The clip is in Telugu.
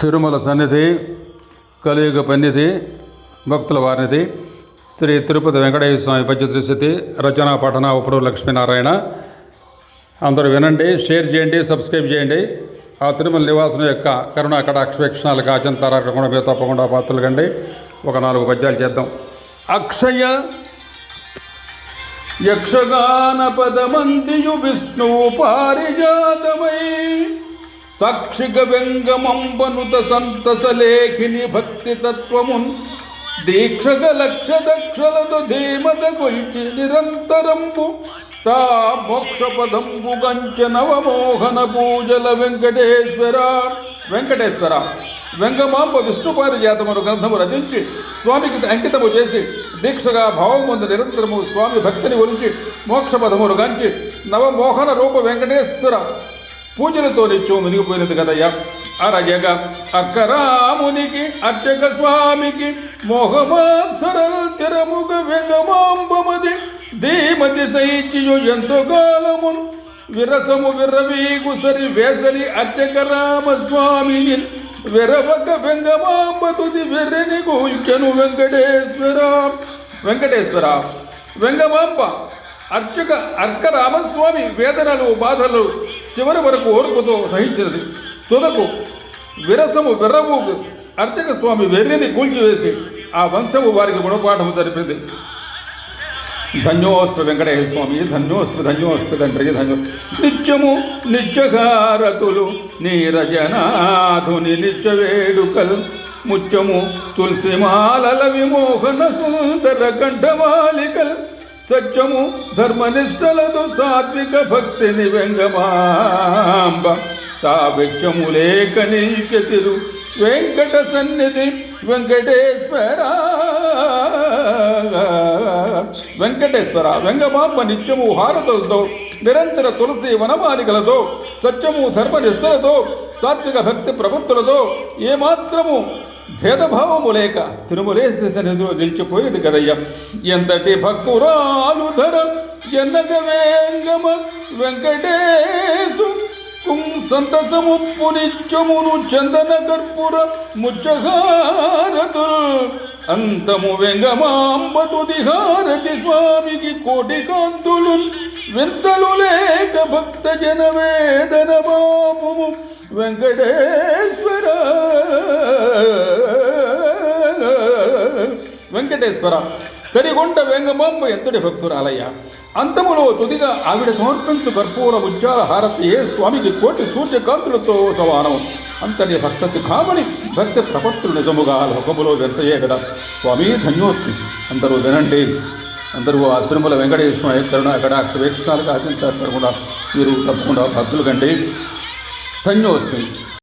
తిరుమల సన్నిధి కలియుగ పన్నిధి భక్తుల వారినిధి శ్రీ తిరుపతి వెంకటేశ్వర స్వామి పద్యత్రిశతి రచన పఠన ఉపరు లక్ష్మీనారాయణ. అందరూ వినండి షేర్ చేయండి సబ్స్క్రైబ్ చేయండి. ఆ తిరుమల నివాసం యొక్క కరుణ కటాక్ష వీక్షణాలకు ఆచంతారకుండా మీరు తప్పకుండా పాత్రలు కండి. ఒక నాలుగు పద్యాలు చేద్దాం. అక్షయ యక్షగాన పదమంతియు విష్ణువు పారిజాతమై సాక్షిక వ్యంగమంబనుత సంతస లేఖిని భక్తి తత్వమున్ దీక్షగ లక్ష దక్షలదు ధీమద గొల్చి నిరంతరంబు తా మోక్ష పదంబు గంచ నవమోహన పూజల వెంకటేశ్వర వెంకటేశ్వర వెంగమాంబ విష్ణు పారిజాతమును గ్రంథము రచించి స్వామికి అంకితము చేసి దీక్షగా భావముందు నిరంతరము స్వామి భక్తిని ఒలిచి మోక్షపదమును గంచి నవమోహన రూప వెంకటేశ్వర పూజలతో నిత్యం మునిగిపోయినది కదయ్యా అరజగ అక్కరామునికి అర్చక స్వామికి మోహమాత్సరల్ వెంగమాంబమది ధీమతి సైచియు ఎంతో కాలము విరసము విర్రవీగు సరి వేసరి అర్చక రామస్వామిని విరవక వెంగమాంబతుది వెర్రని కూల్చను వెంకటేశ్వర. వెంకటేశ్వర. వెంగమాంబ. అర్చక అర్క రామస్వామి వేదనలు బాధలు చివరి వరకు ఓర్పుతో సహించినది. తుదకు విరసము విర్రవు అర్చక స్వామి వెర్రిని కూల్చివేసి ఆ వంశము వారికి గుణపాఠము జరిపింది. ధన్యోస్మి వెంకటేశ్వర స్వామి ధన్యోస్మి ధన్యోస్మి తండ్రి ధన్యో నిత్యము నిత్యహారతులు నీరజనాధుని నిత్య వేడుకలు ముత్యము తులసిమాలల విమోహన సుందర కంఠమాలికలు సత్యము ధర్మనిష్టలతో సాత్విక భక్తిని వెంగమాంబ తా వెచ్చము లేక వెంకట సన్నిధి వెంకటేశ్వర. వెంకటేశ్వర వెంగమాంబ నిత్యము హారతులతో నిరంతర తులసి వనమాలికలతో సత్యము ధర్మనిష్టలతో సాత్విక భక్తి ప్రబుద్ధులతో ఏమాత్రము భేదభావము లేక తిరుమలేసి సన్నిధిలో నిలిచిపోయేది కదయ్య. ఎంతటి భక్తురాలు ధర ఎన్నక వేంగమ వెంకటేశు కుం సంతసము పునిత్యమును చందన కర్పూర ముచ్చగారతు అంతము వెంగమాంబతు దిహారతి స్వామికి కోటి కాంతులు విర్ధలు లేక భక్త జన వేదన బాబు వెంకటేశ్వర. వెంకటేశ్వర కరిగొండ వెంగమాంబ ఎంతటి భక్తురాలయ్య. అంతములో తుదిగా ఆవిడ సమర్పించు కర్పూర ఉజ్జాల హారతి ఏ స్వామికి కోటి సూర్యకాంతులతో సమానం. అంతటి భక్త సుఖామణి భక్తి ప్రపత్తులు నిజముగా లోకములో వెంతయే కదా. స్వామి ధన్యోస్తి అందరూ వినండి. అందరూ ఆ తిరుమల వెంకటేశ్వర కరుణ అక్కడ వీక్షణాలకు ఆశించారు కూడా మీరు తప్పకుండా భక్తులు కంటే ధన్యోస్మి